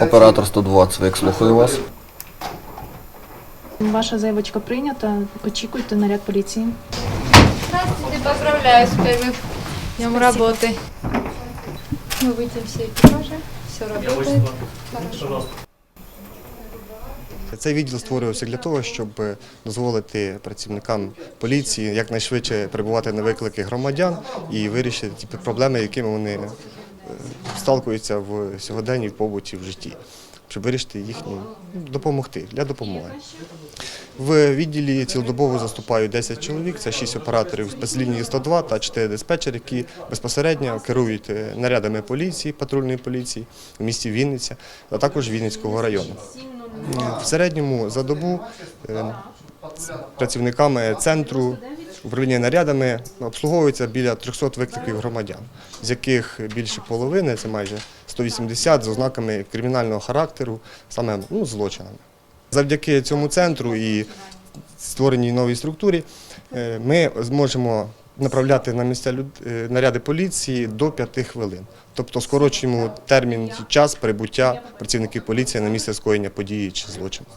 Оператор 120, як слухаю вас. Ваша заявочка прийнята. Очікуйте наряд поліції. Здравствуйте, поздравляю с первым днем работы. Мы выйдем все экипажи, все работает. Хорошо. Цей відділ створювався для того, щоб дозволити працівникам поліції якнайшвидше прибувати на виклики громадян і вирішити ті проблеми, якими вони е, сталкуються в сьогоденні, в побуті, в житті, щоб вирішити їхні допомогти для допомоги. В відділі цілодобово заступають 10 чоловік, це 6 операторів спецлінії 102 та 4 диспетчери, які безпосередньо керують е, нарядами поліції, патрульної поліції в місті Вінниця, а також Вінницького району. В середньому за добу е, працівниками центру управління нарядами обслуговується біля 300 викликів громадян, з яких більше половини, це майже 180, з ознаками кримінального характеру, саме ну, злочинами. Завдяки цьому центру і створеній новій структурі е, ми зможемо направляти на місця е, наряди поліції до 5 хвилин. Тобто скорочуємо термін час прибуття працівників поліції на місце скоєння події чи злочину.